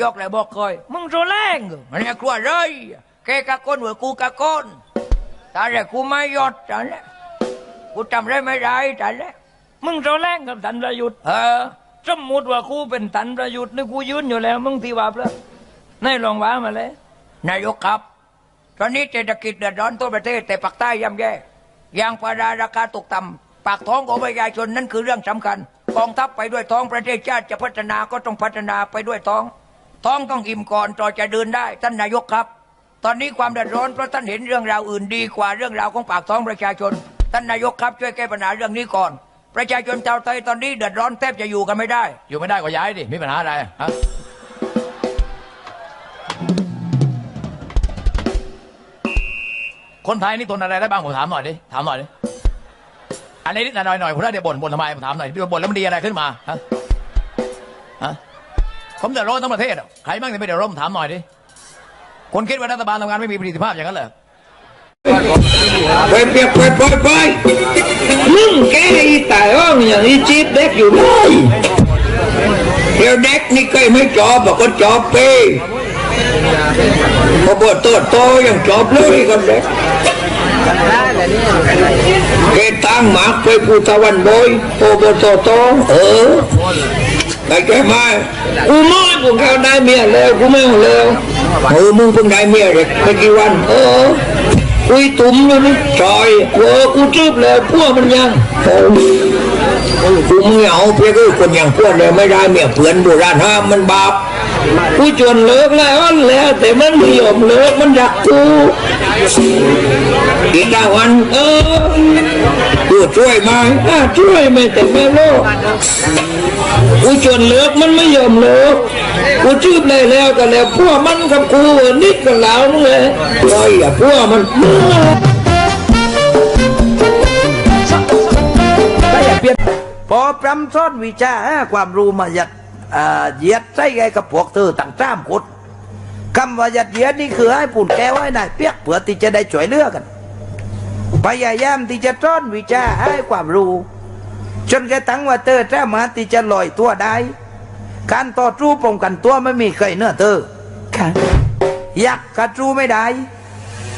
ายกเลยบอกเคยมึงโซแรงเหรอมันเนี่ยกลัวเลยแกกะก้นเหมือนกูกะก้นตาแรกกูไม่ยอดตาแรกกูจำได้ไม่ได้ตาแรกมึงโซแรงกับตันประยุทธ์เออสมมติว่ากูเป็นตันประยุทธ์นี่กูยืนอยู่แล้ว มึงที่ว่าเปล่าในลองว่ามาเลยนายกครับตอนนี้เศรษฐกิจเดือดร้อนทั่วประเทศแต่ปากใต้ย่ำแย่ยางพาราราคาตกต่ำปากท้องของประชาชนนั่นคือเรื่องสำคัญกองทัพไปด้วยท้องประเทศชาติจะพัฒนาก็ต้องพัฒนาไปด้วยท้อง ท้องต้องอิ่มก่อนต่อจะเดินได้ ท่านนายกครับ ตอนนี้ความเดือดร้อนเพราะท่านเห็นเรื่องราวอื่นดีกว่าเรื่องราวของปากท้องประชาชน ท่านนายกครับช่วยแก้ปัญหาเรื่องนี้ก่อน ประชาชนชาวไทยตอนนี้เดือดร้อนแทบจะอยู่กันไม่ได้ อยู่ไม่ได้ก็ย้ายดิมีปัญหาอะไรฮะคนไทยนี่ทนอะไรได้บ้างผมถามหน่อยดิถามหน่อยดิอันนี้นิดหน่อยหน่อยผมได้เดี๋ยวบ่นบ่นทำไมผมถามหน่อยพี่บ่นแล้วมันดีอะไรขึ้นมาฮะฮะ ผมเดือดร้อนทั้งประเทศอะใครบ้างที่ไม่เดือดร้อนผมถามหน่อยดิคนคิดว่ารัฐบาลทำงานไม่มีประสิทธิภาพอย่างนั้นเหรอไปเปียกไปไปไปมึงแกอีตายอ้องอย่างนี้จีบเด็กอยู่เลยเดี๋ยวเด็กนี่เคยไม่จอบบอกก็จอบไปพอบิดโตโตยังจอบเลยกันเด็กเกตังหมากไปกูตะวันบอยพอบิดโตโตเออ ได้แกมากูมากูแค่ได้เมียแล้วกูไม่เอาแล้วเออมึงเพิ่งได้เมียเด็กไม่กี่วัน เออคุยตุ้มอยู่นี่จอยเออกูจืบแล้วพวกมันยังโอ้กูไม่เอาเพียงคือคนอย่างพวกเลยไม่ได้เมียเพื่อนโบราณห้ามมันบาปกูจนเลิกแล้วแล้วแต่มันไม่ยอมเลิกมันรักกูอีกดาวันเออ กูช่วยมอะช่วยไม่แต่ไม่โลกกูจนเลิกมันไม่ยอมเลิกกูจืบเลยแล้วก็แล้วพวกมันกับกูนิดกับแล้วนั่เลยไอ้อะพวกมันถ้าอยากเปลี่ยนพอปรำซ้อนวิชาความรู้มาหยัดเหยียดใส่ไงกับพวกเธอต่างจ้ามกดคำว่าหยัดเหยียดนี่คือให้ปุ่นแก้วให้นายเปียกเผื่อที่จะได้ช่วยเลือกกัน พยายามที่จะซ้อนวิชาให้ความรู้ จนกระทั่งว่าเธอสามารถที่จะลอยตัวได้ การต่อสู้ป้องกันตัวไม่มีใครเนื้อเธอยักษ์กระสู้ไม่ได้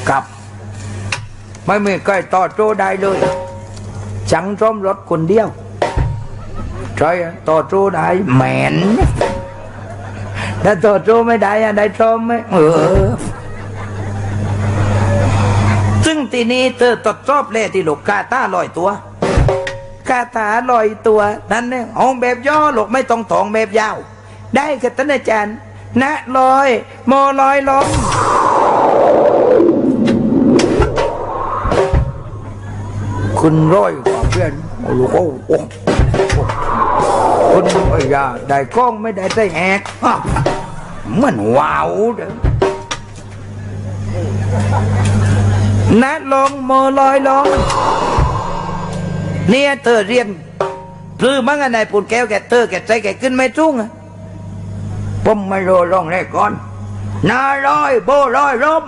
กับไม่มีใครต่อสู้ได้เลยฉังซ้อมรถคนเดียวใช่อะต่อสู้ได้แหมนถ้าต่อสู้ไม่ได้อะได้ซ้อมไหมเออ ซึ่ง ที่นี้เธอตดสอบเลยที่ลูกกาตาลอยตัวกาตาลอยตัวนั่นเนี่ยห้องแบบย่อหลกไม่ต้องถองแบบยาว ได้กับท่านอาจารย์นะลอยโมลอยลงคุณร้อยกว่าเพื่อนโอ้โหโอ้คุณไอ้ยาได้กล้องไม่ได้ได้แอกอ้าวมันว้าวเด้อ นะลงโมลอยลงเนี่ยเธอเรียนพลือมั้งอันไหนปุ่นแก้วแกเธอแกใจแกขึ้นไม่จุ้งผมไม่รลองแรกก่อนนาลอยโบลอยลม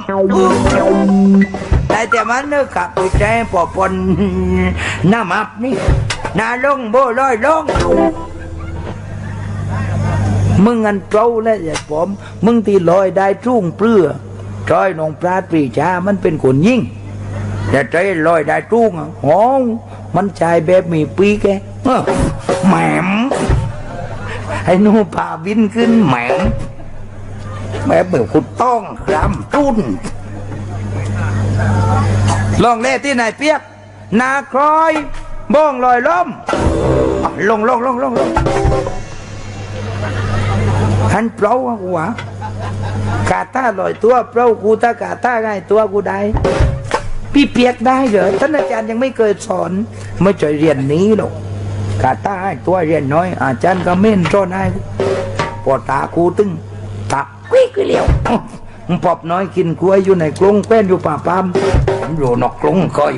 แต่แต่มันเนื้อขับไปใจปอปนหน้ามับนี่นาลงโบลอยลงมึงอันเปล่าแล้วอย่าผม มึงที่ลอยได้ทุ่งเปลือ จอยนองปราดปรีชามันเป็นคนยิ่งแต่ใจลอยได้ทุ่งอะโอ้มันชายแบบมีปีกแกเอ้อแหมมไอ้หนูพาบินขึ้นแหมมแบบเหมือคุณต้องรำตุ้นลองเล่ที่ไหนเปียก นาครอยบ้องลอยล้มลงลงลงลงลงหันเปล่าอะกูว กาตาลอยตัวเปล่ากูตากาตาไงตัวกูได้ พี่เปียกได้เหรอท่านอาจารย์ยังไม่เคยสอน ไม่ใจเรียนนี้หรอกกาตาให้ตัวเรียนน้อย อาจารย์ก็เม่นสอนให้พอตากูตึงตาวิกเหลียวมึงปอบน้อยกินกล้วยอยู่ในกรงแป้นอยู่ป่าปามผมอยู่นอกกรงคอย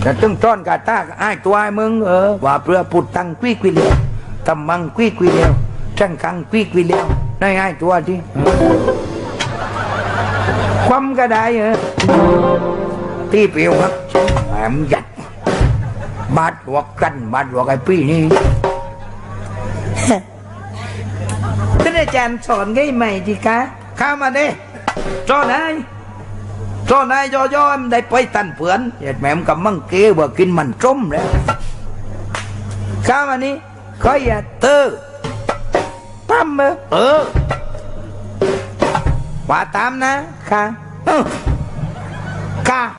แต่ตึงจ้อนกาตาไอ้ายตัวไอ้มึงเออว่าเพื่อปุดตังกวีกวีเลียวตำมังกวีกวีเลียวจังกังกวีกวีเลียว ได้ง่ายตัวที่ความก็ได้เออที่เปียวครับแหมหยัดบาดหัวกันบาดหัวไอ้พี่นี่ท่านอาจารย์สอนง่ายใหม่ดีคะข้ามาดิจอนายจอนายยอยอมได้ไปตันเผือนเหยีดแหมกับมังเกว่ากินมันจมแล้วข้ามานี้ขออย่าเตอ ซ้มเหอเออว่าตามนะค่ะเออค่ะ